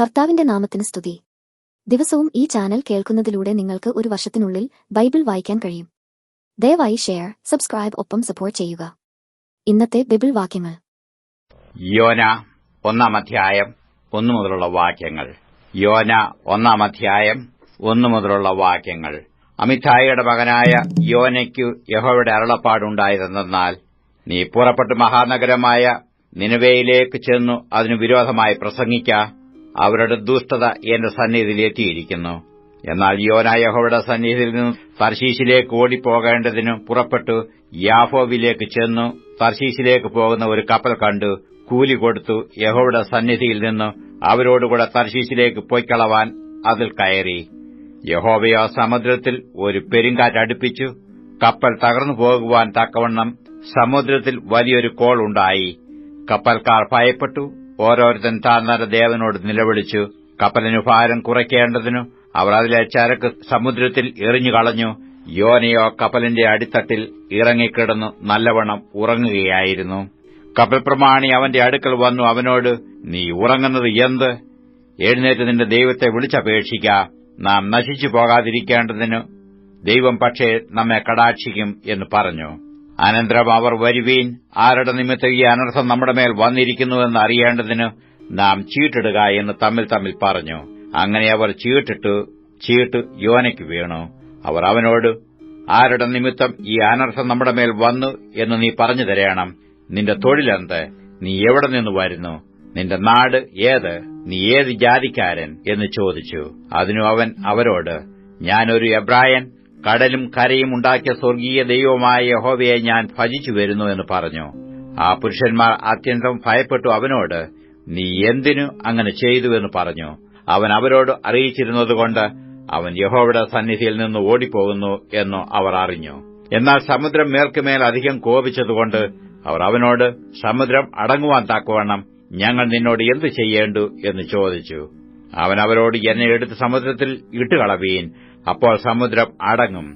കർത്താവിന്റെ നാമത്തിന് സ്തുതി. ദിവസവും ഈ ചാനൽ കേൾക്കുന്നതിലൂടെ നിങ്ങൾക്ക് ഒരു വർഷത്തിനുള്ളിൽ ബൈബിൾ വായിക്കാൻ കഴിയും. ദയവായി ഷെയർ സബ്സ്ക്രൈബ് ഒപ്പം സപ്പോർട്ട് ചെയ്യുക. ഇന്നത്തെ ബൈബിൾ വാക്യങ്ങൾ. യോന ഒന്നാം അധ്യായം ഒന്നു മുതലുള്ള വാക്യങ്ങൾ. യോന ഒന്നാം അധ്യായം ഒന്നു മുതലുള്ള വാക്യങ്ങൾ. അമിതായിയുടെ മകനായ യോനയ്ക്കു യഹോയുടെ അരുളപ്പാടുണ്ടായതെന്നാൽ നീ പുറപ്പെട്ട് മഹാനഗരമായ നിനവേയിലേക്ക് ചെന്നു അതിനു വിരോധമായി പ്രസംഗിക്ക. അവരുടെ ദുഷ്ടത എന്റെ സന്നിധിയിൽ എത്തിയിരിക്കുന്നു എന്നാൽ യോനായഹോയുടെ സന്നിധിയിൽ നിന്ന് തർശീശിലേക്ക് ഓടിപ്പോകേണ്ടതിന് പുറപ്പെട്ടു യാഫോവിലേക്ക് ചെന്നു. തർശീശിലേക്ക് പോകുന്ന ഒരു കപ്പൽ കണ്ടു കൂലി കൊടുത്തു. യഹോയുടെ സന്നിധിയിൽ നിന്ന് അവരോടുകൂടെ തർശീശിലേക്ക് പൊയ്ക്കളവാൻ അതിൽ കയറി. യഹോവയോ സമുദ്രത്തിൽ ഒരു പെരുങ്കാറ്റ് അടുപ്പിച്ചു. കപ്പൽ തകർന്നു പോകുവാൻ തക്കവണ്ണം സമുദ്രത്തിൽ വലിയൊരു കോൾ ഉണ്ടായി. കപ്പൽക്കാർ ഭയപ്പെട്ടു. ഓരോരുത്തൻ താന്നര ദേവനോട് നിലവിളിച്ചു. കപ്പലിനു ഭാരം കുറയ്ക്കേണ്ടതിനു അവർ അതിലെ ചരക്ക് സമുദ്രത്തിൽ എറിഞ്ഞു കളഞ്ഞു. യോനയോ കപ്പലിന്റെ അടിത്തട്ടിൽ ഇറങ്ങിക്കിടന്നു നല്ലവണ്ണം ഉറങ്ങുകയായിരുന്നു. കപ്പൽ പ്രമാണി അവന്റെ അടുക്കൽ വന്നു അവനോട് നീ ഉറങ്ങുന്നത് എന്ത്? എഴുന്നേറ്റ് നിന്റെ ദൈവത്തെ വിളിച്ചപേക്ഷിക്ക. നാം നശിച്ചു പോകാതിരിക്കേണ്ടതിന് ദൈവം പക്ഷേ നമ്മെ കടാക്ഷിക്കും എന്ന് പറഞ്ഞു. അനന്തരം അവർ വരുവീൻ. ആരുടെ നിമിത്തം ഈ അനർത്ഥം നമ്മുടെ മേൽ വന്നിരിക്കുന്നുവെന്ന് അറിയേണ്ടതിന് നാം ചീട്ടിടുക എന്ന് തമ്മിൽ തമ്മിൽ പറഞ്ഞു. അങ്ങനെ അവർ ചീട്ടിട്ടു ചീട്ട് യോനയ്ക്ക് വീണു. അവർ അവനോട് ആരുടെ നിമിത്തം ഈ അനർത്ഥം നമ്മുടെ മേൽ വന്നു എന്ന് നീ പറഞ്ഞു തരയണം നിന്റെ തൊഴിലെന്ത് നീ എവിടെ നിന്ന് വരുന്നു? നിന്റെ നാട് ഏത്? നീ ഏത് ജാതിക്കാരൻ? എന്ന് ചോദിച്ചു. അതിനു അവൻ അവരോട് ഞാനൊരു എബ്രായൻ കടലും കരയും ഉണ്ടാക്കിയ സ്വർഗീയ ദൈവമായ യഹോവയെ ഞാൻ ഭജിച്ചു വരുന്നു എന്ന് പറഞ്ഞു. ആ പുരുഷന്മാർ അത്യന്തം ഭയപ്പെട്ടു അവനോട് നീ എന്തിനു അങ്ങനെ ചെയ്തു? എന്ന് പറഞ്ഞു. അവൻ അവരോട് അറിയിച്ചിരുന്നതുകൊണ്ട് അവൻ യഹോവയുടെ സന്നിധിയിൽ നിന്ന് ഓടിപ്പോകുന്നു എന്നു അവർ അറിഞ്ഞു. എന്നാൽ സമുദ്രം മേൽക്കുമേൽ അധികം കോപിച്ചതുകൊണ്ട് അവർ അവനോട് സമുദ്രം അടങ്ങുവാൻ താക്കുവണ്ണം ഞങ്ങൾ നിന്നോട് എന്തു ചെയ്യേണ്ടു? എന്ന് ചോദിച്ചു. അവൻ അവരോട് എന്നെ എടുത്ത് സമുദ്രത്തിൽ ഇട്ടുകളവീൻ. അപ്പോൾ സമുദ്രം അടങ്ങും.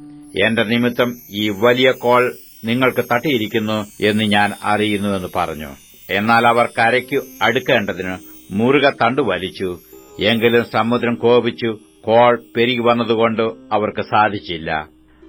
എന്റെ നിമിത്തം ഈ വലിയ കോൾ നിങ്ങൾക്ക് തട്ടിയിരിക്കുന്നു എന്ന് ഞാൻ അറിയുന്നുവെന്ന് പറഞ്ഞു. എന്നാൽ അവർ കരയ്ക്കു അടുക്കേണ്ടതിന് മുറുക തണ്ടു വലിച്ചു. എങ്കിലും സമുദ്രം കോപിച്ചു കോൾ പെരുകി വന്നതുകൊണ്ട് അവർക്ക് സാധിച്ചില്ല.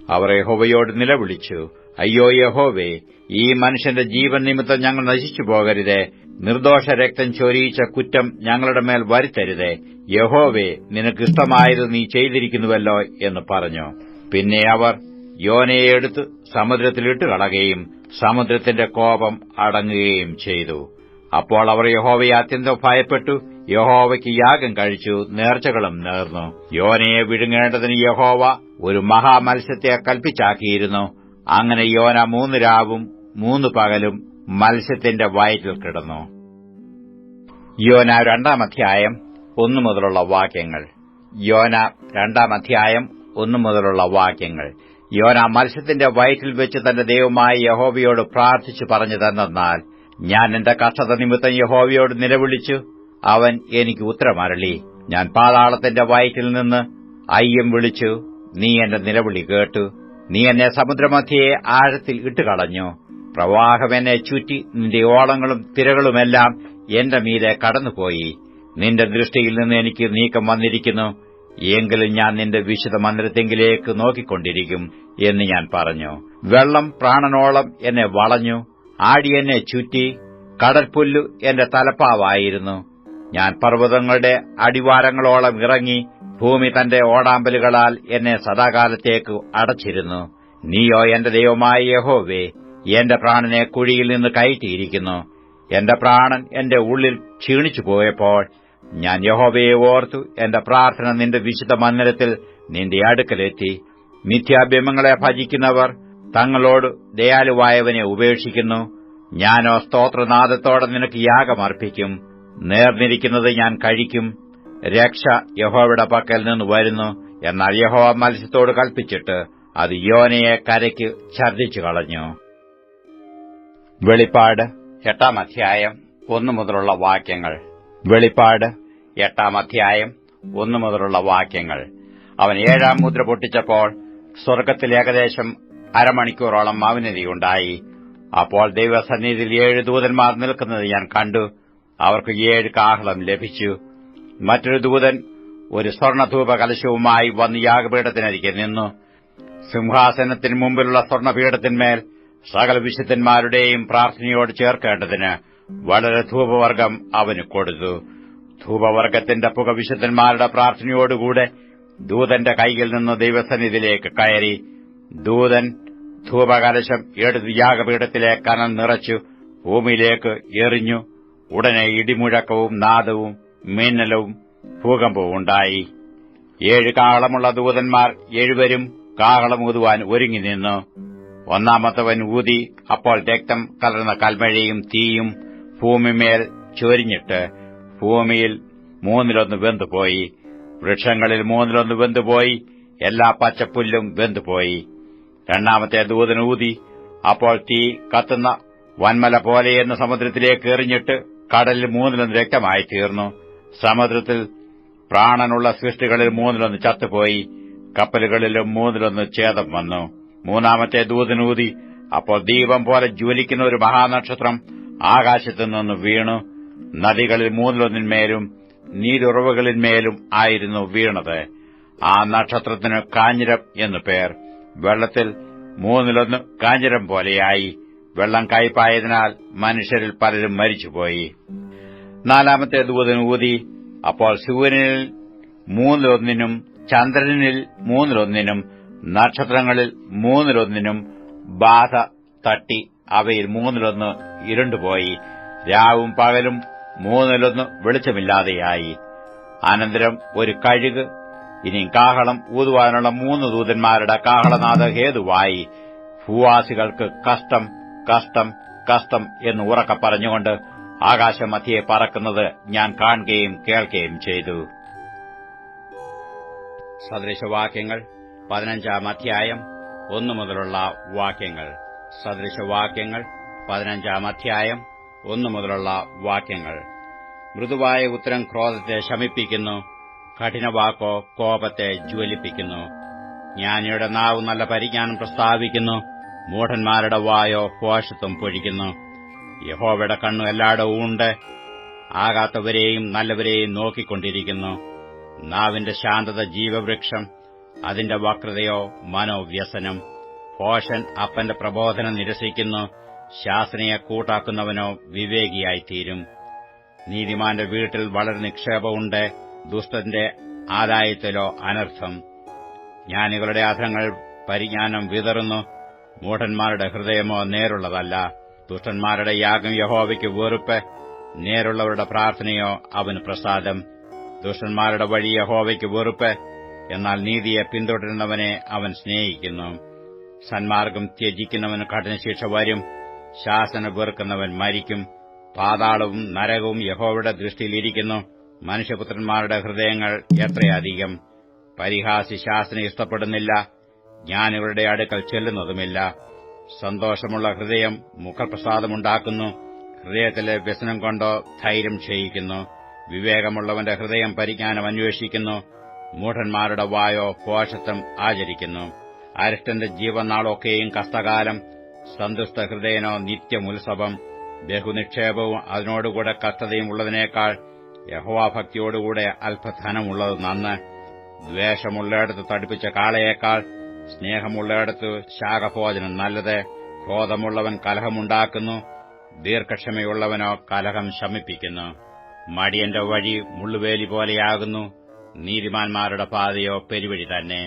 അവർ യഹോവയോട് നിലവിളിച്ചു അയ്യോ യഹോവേ ഈ മനുഷ്യന്റെ ജീവൻ നിമിത്തം ഞങ്ങൾ നശിച്ചു പോകരുതേ. നിർദോഷ രക്തം ചൊരിയിച്ച കുറ്റം ഞങ്ങളുടെ മേൽ വരുത്തരുതേ. യഹോവേ നിനക്കിഷ്ടമായത് നീ ചെയ്തിരിക്കുന്നുവല്ലോ എന്ന് പറഞ്ഞു. പിന്നെ അവർ യോനയെ എടുത്ത് സമുദ്രത്തിലിട്ട് കളകയും സമുദ്രത്തിന്റെ കോപം അടങ്ങുകയും ചെയ്തു. അപ്പോൾ അവർ യഹോവയെ അത്യന്തം ഭയപ്പെട്ടു. യഹോവയ്ക്ക് യാഗം കഴിച്ചു നേർച്ചകളും നേർന്നു. യോനയെ വിഴുങ്ങേണ്ടതിന് യഹോവ ഒരു മഹാമത്സ്യത്തെ കൽപ്പിച്ചാക്കിയിരുന്നു. അങ്ങനെ യോന മൂന്ന് രാവും മൂന്ന് പകലും മത്സ്യത്തിന്റെ വയറ്റിൽ കിടന്നു. യോന രണ്ടാം അധ്യായം ഒന്നു മുതലുള്ള വാക്യങ്ങൾ. യോന രണ്ടാം അധ്യായം ഒന്നു മുതലുള്ള വാക്യങ്ങൾ. യോന മത്സ്യത്തിന്റെ വയറ്റിൽ വെച്ച് തന്റെ ദൈവമായ യഹോവയോട് പ്രാർത്ഥിച്ചു പറഞ്ഞു തന്നാൽ ഞാൻ എന്റെ കഷ്ടത നിമിത്തം യഹോവയോട് നിലവിളിച്ചു. അവൻ എനിക്ക് ഉത്തരമരളി. ഞാൻ പാതാളത്തിന്റെ വയറ്റിൽ നിന്ന് അയ്യം വിളിച്ചു. നീ എന്റെ നിലവിളി കേട്ടു. നീ എന്നെ സമുദ്രമധ്യയെ ആഴത്തിൽ ഇട്ടുകളഞ്ഞു. പ്രവാഹം എന്നെ ചുറ്റി നിന്റെ ഓളങ്ങളും തിരകളുമെല്ലാം എന്റെ മീതെ കടന്നുപോയി. നിന്റെ ദൃഷ്ടിയിൽ നിന്ന് എനിക്ക് നീക്കം വന്നിരിക്കുന്നു. എങ്കിലും ഞാൻ നിന്റെ വിശുദ്ധ മന്ദിരത്തെങ്കിലേക്ക് നോക്കിക്കൊണ്ടിരിക്കും എന്ന് ഞാൻ പറഞ്ഞു. വെള്ളം പ്രാണനോളം എന്നെ വളഞ്ഞു. ആടി എന്നെ ചുറ്റി. കടൽപുല്ലു എന്റെ തലപ്പാവായിരുന്നു. ഞാൻ പർവതങ്ങളുടെ അടിവാരങ്ങളോളം ഇറങ്ങി ഭൂമി തന്റെ ഓടാമ്പലുകളാൽ എന്നെ സദാകാലത്തേക്ക് അടച്ചിരുന്നു. നീയോ എന്റെ ദൈവമായ യഹോവേ എന്റെ പ്രാണനെ കുഴിയിൽ നിന്ന് കയറ്റിയിരിക്കുന്നു. എന്റെ പ്രാണൻ എന്റെ ഉള്ളിൽ ക്ഷീണിച്ചു പോയപ്പോൾ ഞാൻ യഹോവയെ ഓർത്തു എന്റെ പ്രാർത്ഥന നിന്റെ വിശുദ്ധ മന്ദിരത്തിൽ നിന്റെ അടുക്കലെത്തി മിഥ്യാഭ്യമങ്ങളെ ഭജിക്കുന്നവർ തങ്ങളോട് ദയാലുവായവനെ ഉപേക്ഷിക്കുന്നു. ഞാനോ സ്തോത്രനാദത്തോടെ നിനക്ക് യാഗമർപ്പിക്കും നേർന്നിരിക്കുന്നത് ഞാൻ കഴിക്കും. രക്ഷ യഹോവയുടെ പക്കൽ നിന്ന് വരുന്നു എന്നാൽ യഹോവ മത്സ്യത്തോട് കൽപ്പിച്ചിട്ട് അത് യോനയെ കരയ്ക്ക് ഛർദ്ദിച്ചു കളഞ്ഞു. വെളിപ്പാട് എട്ടാം അധ്യായം ഒന്നു മുതലുള്ള വാക്യങ്ങൾ. വെളിപ്പാട് എട്ടാം അധ്യായം ഒന്നു മുതലുള്ള വാക്യങ്ങൾ. അവൻ ഏഴാം മുദ്ര പൊട്ടിച്ചപ്പോൾ സ്വർഗത്തിൽ ഏകദേശം അരമണിക്കൂറോളം മൗനതയുണ്ടായി അപ്പോൾ ദൈവസന്നിധിയിൽ ഏഴ് ദൂതന്മാർ നിൽക്കുന്നത് ഞാൻ കണ്ടു. അവർക്ക് ഏഴ് കാഹളം ലഭിച്ചു. മറ്റൊരു ദൂതൻ ഒരു സ്വർണധൂപ കലശവുമായി വന്ന് യാഗപീഠത്തിനരികെ നിന്നു. സിംഹാസനത്തിന് മുമ്പിലുള്ള സ്വർണപീഠത്തിന്മേൽ സകല വിശുദ്ധന്മാരുടെയും പ്രാർത്ഥനയോട് ചേർക്കേണ്ടതിന് വളരെ ധൂപവർഗം അവന് കൊടുത്തു. ധൂപവർഗത്തിന്റെ പുക വിശുദ്ധന്മാരുടെ പ്രാർത്ഥനയോടുകൂടെ ദൂതന്റെ കൈയിൽ നിന്ന് ദൈവസന്നിധിയിലേക്ക് കയറി. ദൂതൻ ധൂപകലശം എടുത്ത് യാഗപീഠത്തിലെ കനൽ നിറച്ചു ഭൂമിയിലേക്ക് എറിഞ്ഞു. ഉടനെ ഇടിമുഴക്കവും നാദവും മിന്നലവും ഭൂകമ്പവും ഉണ്ടായി. ഏഴ് കാഹളമുള്ള ദൂതന്മാർ ഏഴുവരും കാഹളം ഊതുവാൻ ഒരുങ്ങി നിന്നു. ഒന്നാമത്തവൻ ഊതി അപ്പോൾ രക്തം കലർന്ന കൽമഴയും തീയും ഭൂമിമേൽ ചൊരിഞ്ഞിട്ട് ഭൂമിയിൽ മൂന്നിലൊന്ന് വെന്തുപോയി. വൃക്ഷങ്ങളിൽ മൂന്നിലൊന്ന് വെന്തുപോയി. എല്ലാ പച്ചപ്പുല്ലും വെന്തുപോയി. രണ്ടാമത്തെ ദൂതൻ ഊതി അപ്പോൾ തീ കത്തുന്ന വൻമല പോലെയെന്ന് സമുദ്രത്തിലേക്ക് എറിഞ്ഞിട്ട് കടലിൽ മൂന്നിലൊന്ന് രക്തമായി തീർന്നു. സമുദ്രത്തിൽ പ്രാണനുള്ള സൃഷ്ടികളിൽ മൂന്നിലൊന്ന് ചത്തുപോയി. കപ്പലുകളിലും മൂന്നിലൊന്ന് ഛേദം വന്നു. മൂന്നാമത്തെ ദൂതനൂതി അപ്പോൾ ദീപം പോലെ ജ്വലിക്കുന്ന ഒരു മഹാനക്ഷത്രം ആകാശത്തു നിന്ന് വീണു. നദികളിൽ മൂന്നിലൊന്നിന്മേലും നീരുറവുകളിന്മേലും ആയിരുന്നു വീണത്. ആ നക്ഷത്രത്തിന് കാഞ്ഞിരം എന്നു പേർ. വെള്ളത്തിൽ മൂന്നിലൊന്ന് കാഞ്ഞിരം പോലെയായി. വെള്ളം കയ്പായതിനാൽ മനുഷ്യരിൽ പലരും മരിച്ചുപോയി. നാലാമത്തെ ദൂതൻ ഊതി അപ്പോൾ സൂര്യനിൽ മൂന്നിലൊന്നിനും ചന്ദ്രനിൽ മൂന്നിലൊന്നിനും നക്ഷത്രങ്ങളിൽ മൂന്നിലൊന്നിനും ബാധ തട്ടി അവയിൽ മൂന്നിലൊന്ന് ഇരുണ്ടുപോയി രാവും പകലും മൂന്നിലൊന്ന് വെളിച്ചമില്ലാതെയായി. അനന്തരം ഒരു കഴുക് ഇനിയും കാഹളം ഊതുവാനുള്ള മൂന്ന് ദൂതന്മാരുടെ കാഹളനാഥ ഹേതുവായി. ഭൂവാസികൾക്ക് കഷ്ടം കഷ്ടം കഷ്ടം എന്ന് ഉറക്കെ പറഞ്ഞുകൊണ്ട് ആകാശമധ്യയെ പറക്കുന്നത് ഞാൻ കാണുകയും കേൾക്കുകയും ചെയ്തു. സദൃശവാക്യങ്ങൾ പതിനഞ്ചാം അധ്യായം ഒന്നു മുതലുള്ള വാക്യങ്ങൾ. സദൃശവാക്യങ്ങൾ പതിനഞ്ചാം അധ്യായം ഒന്നു മുതലുള്ള വാക്യങ്ങൾ. മൃദുവായ ഉത്തരം ക്രോധത്തെ ശമിപ്പിക്കുന്നു കഠിനവാക്കോ കോപത്തെ ജ്വലിപ്പിക്കുന്നു. ജ്ഞാനിയുടെ നാവ് നല്ല പരിജ്ഞാനം പ്രസ്താവിക്കുന്നു മൂഢന്മാരുടെ വായോ പോഷത്വം പൊഴിക്കുന്നു. യഹോവയുടെ കണ്ണു എല്ലായിടവും ഉണ്ട് ആകാത്തവരെയും നല്ലവരെയും നോക്കിക്കൊണ്ടിരിക്കുന്നു. നാവിന്റെ ശാന്തത ജീവവൃക്ഷം അതിന്റെ വക്രതയോ മനോവ്യസനം. പോഷൻ അപ്പന്റെ പ്രബോധനം നിരസിക്കുന്നു ശാസ്ത്രീയെ കൂട്ടാക്കുന്നവനോ വിവേകിയായിത്തീരും. നീതിമാന്റെ വീട്ടിൽ വളരെ നിക്ഷേപമുണ്ട് ദുഷ്ടന്റെ ആദായത്തിലോ അനർത്ഥം. ജ്ഞാനികളുടെ അധങ്ങൾ പരിജ്ഞാനം വിതറുന്നു മൂഢന്മാരുടെ ഹൃദയമോ നേരുള്ളതല്ല. ദുഷ്ടന്മാരുടെ യാഗം യഹോവയ്ക്ക് വെറുപ്പ് നേരുള്ളവരുടെ പ്രാർത്ഥനയോ അവന് പ്രസാദം. ദുഷ്ടന്മാരുടെ വഴി യഹോവയ്ക്ക് വെറുപ്പ് എന്നാൽ നീതിയെ പിന്തുടരുന്നവനെ അവൻ സ്നേഹിക്കുന്നു. സന്മാർഗം ത്യജിക്കുന്നവന് കഠിനശിക്ഷ വരും ശാസന വെറുക്കുന്നവൻ മരിക്കും പാതാളവും നരകവും യഹോവയുടെ ദൃഷ്ടിയിലിരിക്കുന്നു മനുഷ്യപുത്രന്മാരുടെ ഹൃദയങ്ങൾ എത്രയധികം പരിഹാസി ശാസന ഇഷ്ടപ്പെടുന്നില്ല ജ്ഞാനികളുടെ അടുക്കൽ ചെല്ലുന്നതുമില്ല സന്തോഷമുള്ള ഹൃദയം മുഖപ്രസാദമുണ്ടാക്കുന്നു ഹൃദയത്തിലെ വ്യസനം കൊണ്ടോ ധൈര്യം ക്ഷയിക്കുന്നു വിവേകമുള്ളവന്റെ ഹൃദയം പരിജ്ഞാനം അന്വേഷിക്കുന്നു മൂഢന്മാരുടെ വായോ പോഷത്വം ആചരിക്കുന്നു. അരിഷ്ടന്റെ ജീവനാളൊക്കെയും കഷ്ടകാലം സന്തുഷ്ട ഹൃദയനോ നിത്യമുത്സവം ബഹുനിക്ഷേപവും അതിനോടുകൂടെ കഷ്ടതയും ഉള്ളതിനേക്കാൾ യഹോവാഭക്തിയോടുകൂടെ അല്പധനമുള്ളത് നന്ന് ദ്വേഷമുള്ളയിടത്ത് തടിപ്പിച്ച കാളയേക്കാൾ സ്നേഹമുള്ളയിടത്ത് ശാഖഭോജനം നല്ലത് ക്രോധമുള്ളവൻ കലഹമുണ്ടാക്കുന്നു ദീർഘക്ഷമയുള്ളവനോ കലഹം ശമിപ്പിക്കുന്നു. മടിയന്റെ വഴി മുള്ളുവേലി പോലെയാകുന്നു നീതിമാന്മാരുടെ പാതയോ പെരുവഴി തന്നെ.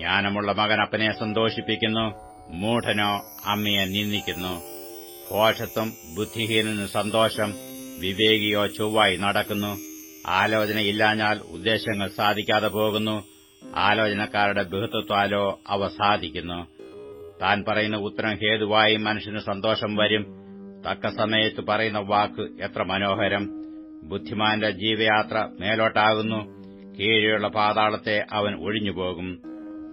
ജ്ഞാനമുള്ള മകൻ അപ്പനെ സന്തോഷിപ്പിക്കുന്നു മൂഢനോ അമ്മയെ നിന്ദിക്കുന്നു. ഭോഷത്വം ബുദ്ധിഹീനന് സന്തോഷം വിവേകിയോ ചൊവ്വായി നടക്കുന്നു. ആലോചനയില്ലാഞ്ഞാൽ ഉദ്ദേശങ്ങൾ സാധിക്കാതെ പോകുന്നു. ആലോചനക്കാരുടെ ബഹുത്വത്താലോ അവ സാധിക്കുന്നു. താൻ പറയുന്ന ഉത്തരം ഹേതുവായി മനുഷ്യന് സന്തോഷം വരും. തക്ക സമയത്ത് പറയുന്ന വാക്ക് എത്ര മനോഹരം. ബുദ്ധിമാന്റെ ജീവയാത്ര മേലോട്ടാകുന്നു. കീഴെയുള്ള പാതാളത്തെ അവൻ ഒഴിഞ്ഞുപോകും.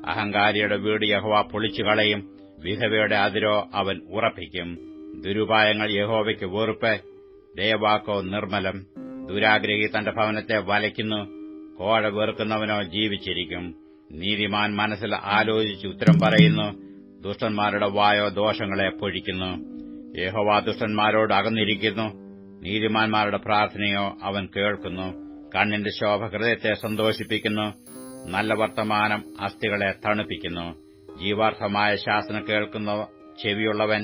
അഹങ്കാരിയുടെ വീട് യഹോവ പൊളിച്ചു കളയും. വിധവയുടെ അതിരോ അവൻ ഉറപ്പിക്കും. ദുരുപായങ്ങൾ യഹോവയ്ക്ക് വെറുപ്പ്. ദയവാക്കോ നിർമ്മലം. ദുരാഗ്രഹി തന്റെ ഭവനത്തെ വലയ്ക്കുന്നു. കോഴ വെറുക്കുന്നവനോ ജീവിച്ചിരിക്കും. നീതിമാൻ മനസ്സിൽ ആലോചിച്ച് ഉത്തരം പറയുന്നു. ദുഷ്ടന്മാരുടെ വായോ ദോഷങ്ങളെ പൊഴിക്കുന്നു. യഹോവ ദുഷ്ടന്മാരോട് അകന്നിരിക്കുന്നു. നീതിമാന്മാരുടെ പ്രാർത്ഥനയോ അവൻ കേൾക്കുന്നു. കണ്ണിന്റെ ശോഭ ഹൃദയത്തെ സന്തോഷിപ്പിക്കുന്നു. നല്ല വർത്തമാനം അസ്ഥികളെ തണുപ്പിക്കുന്നു. ജീവാർത്ഥമായ ശാസന കേൾക്കുന്ന ചെവിയുള്ളവൻ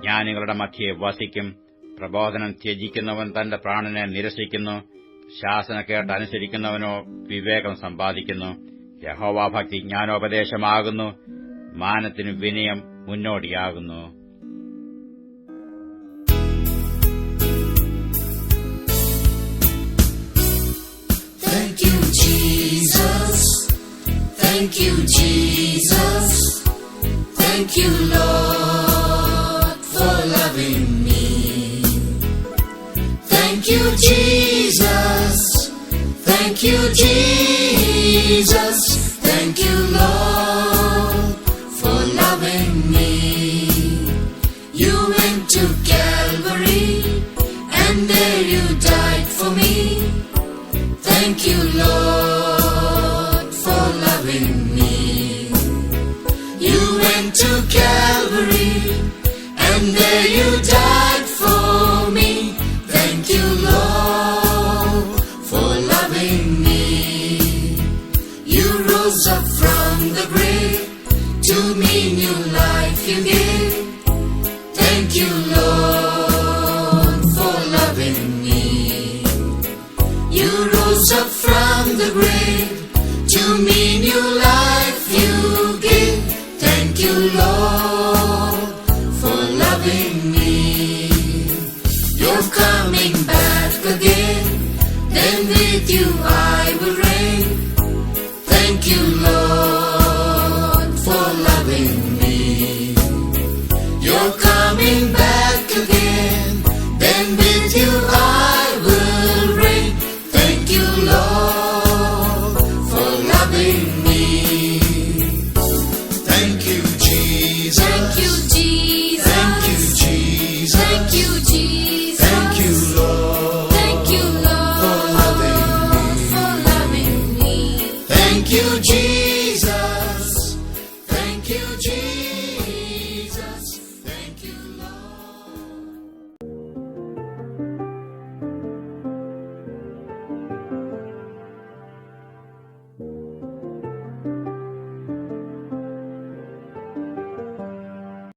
ജ്ഞാനികളുടെ മധ്യയെ വസിക്കും. പ്രബോധനം ത്യജിക്കുന്നവൻ തന്റെ പ്രാണനെ നിരസിക്കുന്നു. ശാസന കേട്ടനുസരിക്കുന്നവനോ വിവേകം സമ്പാദിക്കുന്നു. യഹോവാഭക്തി ജ്ഞാനോപദേശമാകുന്നു. മാനത്തിനു വിനയം മുന്നോടിയാകുന്നു. Thank you, Jesus. Thank you, Jesus. Thank you, Lord, for loving me. Thank you, Jesus. Thank you, Jesus. There you die. loving me. You're coming back.